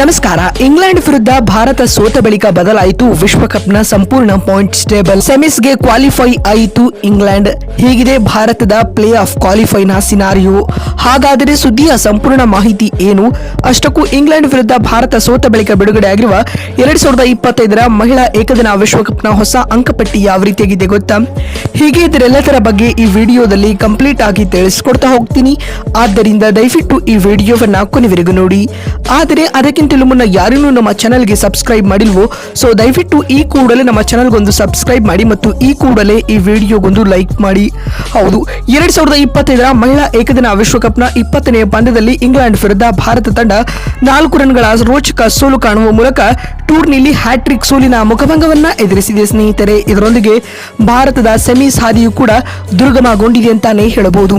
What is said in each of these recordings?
ನಮಸ್ಕಾರ. ಇಂಗ್ಲೆಂಡ್ ವಿರುದ್ಧ ಭಾರತ ಸೋತ ಬಳಿಕ ಬದಲಾಯಿತು ವಿಶ್ವಕಪ್ನ ಸಂಪೂರ್ಣ ಪಾಯಿಂಟ್ಸ್ ಟೇಬಲ್ ಸೆಮಿಸ್ಗೆ ಕ್ವಾಲಿಫೈ ಆಯಿತು ಇಂಗ್ಲೆಂಡ್. ಹೀಗಿದೆ ಭಾರತದ ಪ್ಲೇ ಆಫ್ ಕ್ವಾಲಿಫೈನ ಸಿನಾರಿಯೋ ಹಾಗಾದರೆ ಸುದ್ದಿಯ ಸಂಪೂರ್ಣ ಮಾಹಿತಿ ಏನು? ಅಷ್ಟಕ್ಕೂ ಇಂಗ್ಲೆಂಡ್ ವಿರುದ್ಧ ಭಾರತ ಸೋತ ಬಳಿಕ ಬಿಡುಗಡೆಯಾಗಿರುವ ಎರಡ್ ಸಾವಿರದ ಇಪ್ಪತ್ತೈದರ ಮಹಿಳಾ ಏಕದಿನ ವಿಶ್ವಕಪ್ನ ಹೊಸ ಅಂಕಪಟ್ಟಿ ಯಾವ ರೀತಿಯಾಗಿದೆ ಗೊತ್ತಾ? ಹೀಗೆ ಇದರೆಲ್ಲದರ ಬಗ್ಗೆ ಈ ವಿಡಿಯೋದಲ್ಲಿ ಕಂಪ್ಲೀಟ್ ಆಗಿ ತಿಳಿಸ್ಕೊಡ್ತಾ ಹೋಗ್ತೀನಿ. ಆದ್ದರಿಂದ ದಯವಿಟ್ಟು ಈ ವಿಡಿಯೋವನ್ನು ಕೊನೆವರೆಗೂ ನೋಡಿ. ಆದರೆ ಅದಕ್ಕಿಂತಲೂ ಮುನ್ನ ಯಾರೂ ನಮ್ಮ ಚಾನಲ್ಗೆ ಸಬ್ಸ್ಕ್ರೈಬ್ ಮಾಡಿಲ್ವೋ? ಸೊ ದಯವಿಟ್ಟು ಈ ಕೂಡಲೇ ನಮ್ಮ ಚಾನಲ್ಗೊಂದು ಸಬ್ಸ್ಕ್ರೈಬ್ ಮಾಡಿ ಮತ್ತು ಈ ಕೂಡಲೇ ಈ ವಿಡಿಯೋಗೊಂದು ಲೈಕ್ ಮಾಡಿ. ಹೌದು, ಎರಡು ಸಾವಿರದ ಇಪ್ಪತ್ತೈದರ ಮಹಿಳಾ ಏಕದಿನ ವಿಶ್ವಕಪ್ನ ಇಪ್ಪತ್ತನೆಯ ಪಂದ್ಯದಲ್ಲಿ ಇಂಗ್ಲೆಂಡ್ ವಿರುದ್ಧ ಭಾರತ ತಂಡ ನಾಲ್ಕು ರನ್ಗಳ ರೋಚಕ ಸೋಲು ಕಾಣುವ ಮೂಲಕ ಟೂರ್ನಿಲಿ ಹ್ಯಾಟ್ರಿಕ್ ಸೋಲಿನ ಮುಖಭಂಗವನ್ನ ಎದುರಿಸಿದೆ ಸ್ನೇಹಿತರೆ. ಇದರೊಂದಿಗೆ ಭಾರತದ ಸೆಮೀಸ್ ಹಾದಿಯು ಕೂಡ ದುರ್ಗಮಗೊಂಡಿದೆ ಅಂತಾನೆ ಹೇಳಬಹುದು.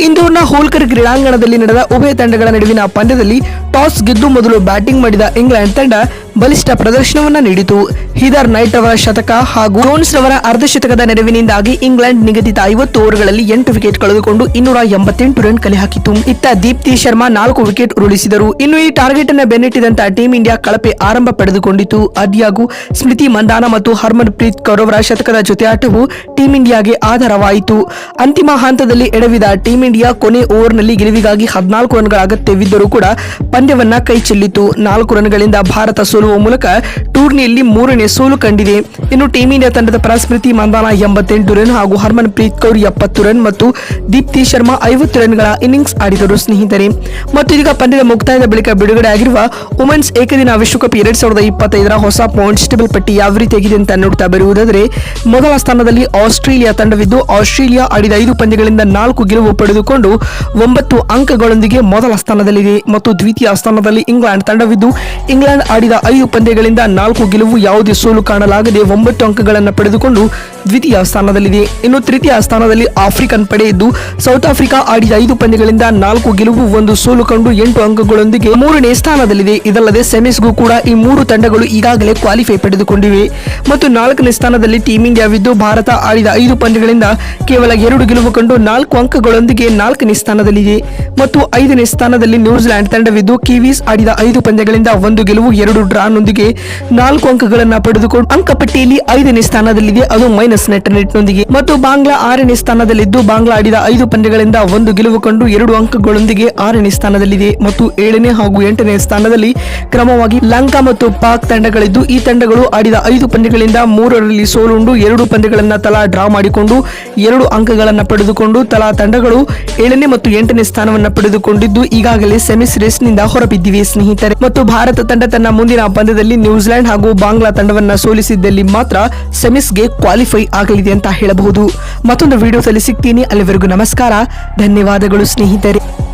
ಇಂದೋರ್ನ ಹೋಲ್ಕರ್ ಕ್ರೀಡಾಂಗಣದಲ್ಲಿ ನಡೆದ ಉಭಯ ತಂಡಗಳ ನಡುವಿನ ಪಂದ್ಯದಲ್ಲಿ ಟಾಸ್ ಗೆದ್ದು ಮೊದಲು ಬ್ಯಾಟಿಂಗ್ ಮಾಡಿದ ಇಂಗ್ಲೆಂಡ್ ತಂಡ ಬಲಿಷ್ಠ ಪ್ರದರ್ಶನವನ್ನ ನೀಡಿತು. ಹಿದರ್ ನೈಟ್ ಅವರ ಶತಕ ಹಾಗೂ ಜೋನ್ಸ್ ರವರ ಅರ್ಧಶತಕದ ನೆರವಿನಿಂದಾಗಿ ಇಂಗ್ಲೆಂಡ್ ನಿಗದಿತ ಐವತ್ತು ಓವರ್ಗಳಲ್ಲಿ ಎಂಟು ವಿಕೆಟ್ ಕಳೆದುಕೊಂಡು ಇನ್ನೂರ ಎಂಬತ್ತೆಂಟು ರನ್ ಕಲೆ ಹಾಕಿತು. ಇತ್ತ ದೀಪ್ತಿ ಶರ್ಮಾ ನಾಲ್ಕು ವಿಕೆಟ್ ಉರುಳಿಸಿದರು. ಇನ್ನು ಈ ಟಾರ್ಗೆಟ್ ಅನ್ನು ಬೆನ್ನಟ್ಟಿದಂತ ಟೀಂ ಇಂಡಿಯಾ ಕಳಪೆ ಆರಂಭ ಪಡೆದುಕೊಂಡಿತು. ಆದ್ಯಾಗೂ ಸ್ಮೃತಿ ಮಂದಾನ ಮತ್ತು ಹರ್ಮನ್ ಪ್ರೀತ್ ಕೌರ್ ಅವರ ಶತಕದ ಜೊತೆ ಆಟವು ಟೀಂ ಇಂಡಿಯಾಗೆ ಆಧಾರವಾಯಿತು. ಅಂತಿಮ ಹಂತದಲ್ಲಿ ಎಡವಿದ ಟೀಂ ಇಂಡಿಯಾ ಕೊನೆ ಓವರ್ನಲ್ಲಿ ಗೆಲುವಿಗಾಗಿ ಹದಿನಾಲ್ಕು ರನ್ಗಳ ಅಗತ್ಯವಿದ್ದರೂ ಕೂಡ ಪಂದ್ಯವನ್ನ ಕೈ ಚೆಲ್ಲಿತು. ನಾಲ್ಕು ರನ್ಗಳಿಂದ ಭಾರತ ಸೋಲುವ ಮೂಲಕ ಟೂರ್ನಿಯಲ್ಲಿ ಮೂರನೇ ಸೋಲು ಕಂಡಿದೆ. ಇನ್ನು ಟೀಮ್ ಇಂಡಿಯಾ ತಂಡದ ಪರ ಸ್ಮೃತಿ ಮಂದಾನ ಎಂಬತ್ತೆಂಟು ರನ್ ಹಾಗೂ ಹರ್ಮನ್ ಪ್ರೀತ್ ಕೌರ್ ಎಪ್ಪತ್ತು ರನ್ ಮತ್ತು ದೀಪ್ತಿ ಶರ್ಮಾ ಐವತ್ತು ರನ್ಗಳ ಇನ್ನಿಂಗ್ಸ್ ಆಡಿದರು ಸ್ನೇಹಿತರೆ. ಮತ್ತು ಇದೀಗ ಪಂದ್ಯದ ಮುಕ್ತಾಯದ ಬಳಿಕ ಬಿಡುಗಡೆ ಆಗಿರುವ ವುಮೆನ್ಸ್ ಏಕದಿನ ವಿಶ್ವಕಪ್ ಎರಡ್ ಸಾವಿರದ ಇಪ್ಪತ್ತೈದರ ಹೊಸ ಪಾಯಿಂಟ್ಸ್ ಟೇಬಲ್ ಪಟ್ಟಿ ಯಾವ ರೀತಿ ರೀತಿಯಾಗಿದೆ ಅಂತ ನೋಡ್ತಾ ಬರುವುದಾದರೆ, ಮೊದಲ ಸ್ಥಾನದಲ್ಲಿ ಆಸ್ಟ್ರೇಲಿಯಾ ತಂಡವಿದ್ದು ಆಸ್ಟ್ರೇಲಿಯಾ ಆಡಿದ ಐದು ಪಂದ್ಯಗಳಿಂದ ನಾಲ್ಕು ಗೆಲುವು ಪಡೆದುಕೊಂಡು ಒಂಬತ್ತು ಅಂಕಗಳೊಂದಿಗೆ ಮೊದಲ ಸ್ಥಾನದಲ್ಲಿದೆ. ಮತ್ತು ದ್ವಿತೀಯ ಸ್ಥಾನದಲ್ಲಿ ಇಂಗ್ಲೆಂಡ್ ತಂಡವಿದ್ದು ಇಂಗ್ಲೆಂಡ್ ಆಡಿದ ಐದು ಪಂದ್ಯಗಳಿಂದ ನಾಲ್ಕು ಗೆಲುವು ಯಾವುದೇ ಸೋಲು ಕಾಣಲಾಗದೆ ಒಂಬತ್ತು ಅಂಕಗಳನ್ನು ಪಡೆದುಕೊಂಡು ದ್ವಿತೀಯ ಸ್ಥಾನದಲ್ಲಿದೆ. ಇನ್ನು ತೃತೀಯ ಸ್ಥಾನದಲ್ಲಿ ಆಫ್ರಿಕನ್ ಪಡೆ ಇದ್ದು ಸೌತ್ ಆಫ್ರಿಕಾ ಆಡಿದ ಐದು ಪಂದ್ಯಗಳಿಂದ ನಾಲ್ಕು ಗೆಲುವು, ಒಂದು ಸೋಲು ಕಂಡು ಎಂಟು ಅಂಕಗಳೊಂದಿಗೆ ಮೂರನೇ ಸ್ಥಾನದಲ್ಲಿದೆ. ಇದಲ್ಲದೆ ಸೆಮಿಸ್ಗೂ ಕೂಡ ಈ ಮೂರು ತಂಡಗಳು ಈಗಾಗಲೇ ಕ್ವಾಲಿಫೈ ಪಡೆದುಕೊಂಡಿವೆ. ಮತ್ತು ನಾಲ್ಕನೇ ಸ್ಥಾನದಲ್ಲಿ ಟೀಮ್ ಇಂಡಿಯಾವಿದ್ದು ಭಾರತ ಆಡಿದ ಐದು ಪಂದ್ಯಗಳಿಂದ ಕೇವಲ ಎರಡು ಗೆಲುವು ಕಂಡು ನಾಲ್ಕು ಅಂಕಗಳೊಂದಿಗೆ ನಾಲ್ಕನೇ ಸ್ಥಾನದಲ್ಲಿದೆ. ಮತ್ತು ಐದನೇ ಸ್ಥಾನದಲ್ಲಿ ನ್ಯೂಜಿಲೆಂಡ್ ತಂಡವಿದ್ದು, ಕಿವೀಸ್ ಆಡಿದ ಐದು ಪಂದ್ಯಗಳಿಂದ ಒಂದು ಗೆಲುವು, ಎರಡು ಡ್ರಾನೊಂದಿಗೆ ನಾಲ್ಕು ಅಂಕಗಳನ್ನ ಪಡೆದುಕೊಂಡು ಅಂಕಪಟ್ಟಿಯಲ್ಲಿ ಐದನೇ ಸ್ಥಾನದಲ್ಲಿದೆ. ಅದು ಮೈನಸ್ ನೆಟ್ ನೊಂದಿಗೆ ಮತ್ತು ಬಾಂಗ್ಲಾ ಆರನೇ ಸ್ಥಾನದಲ್ಲಿದ್ದು ಬಾಂಗ್ಲಾ ಆಡಿದ ಐದು ಪಂದ್ಯಗಳಿಂದ ಒಂದು ಗೆಲುವು ಕಂಡು ಎರಡು ಅಂಕಗಳೊಂದಿಗೆ ಆರನೇ ಸ್ಥಾನದಲ್ಲಿದೆ. ಮತ್ತು ಏಳನೇ ಹಾಗೂ ಎಂಟನೇ ಸ್ಥಾನದಲ್ಲಿ ಕ್ರಮವಾಗಿ ಲಂಕಾ ಮತ್ತು ಪಾಕ್ ತಂಡಗಳಿದ್ದು, ಈ ತಂಡಗಳು ಆಡಿದ ಐದು ಪಂದ್ಯಗಳಿಂದ ಮೂರರಲ್ಲಿ ಸೋಲುಂಡು, ಎರಡು ಪಂದ್ಯಗಳನ್ನ ತಲಾ ಡ್ರಾ ಮಾಡಿಕೊಂಡು ಎರಡು ಅಂಕಗಳನ್ನು ಪಡೆದುಕೊಂಡು ತಲಾ ತಂಡಗಳು ಏಳನೇ ಮತ್ತು ಎಂಟನೇ ಸ್ಥಾನವನ್ನು ಪಡೆದುಕೊಂಡಿದ್ದು, ಈಗಾಗಲೇ ಸೆಮಿಸ್ ರೇಸ್ನಿಂದ ಹೊರಬಿದ್ದಿವೆ ಸ್ನೇಹಿತರೆ. ಮತ್ತು ಭಾರತ ತಂಡ ತನ್ನ ಮುಂದಿನ ಪಂದ್ಯದಲ್ಲಿ ನ್ಯೂಜಿಲೆಂಡ್ ಹಾಗೂ ಬಾಂಗ್ಲಾ ತಂಡವನ್ನ ಸೋಲಿಸಿದ್ದಲ್ಲಿ ಮಾತ್ರ ಸೆಮಿಸ್ಗೆ ಕ್ವಾಲಿಫೈ ಆಗಲಿದೆ ಅಂತ ಹೇಳಬಹುದು. ಮತ್ತೊಂದು ವಿಡಿಯೋದಲ್ಲಿ ಸಿಗ್ತೀನಿ. ಅಲ್ಲಿವರೆಗೂ ನಮಸ್ಕಾರ. ಧನ್ಯವಾದಗಳು ಸ್ನೇಹಿತರೆ.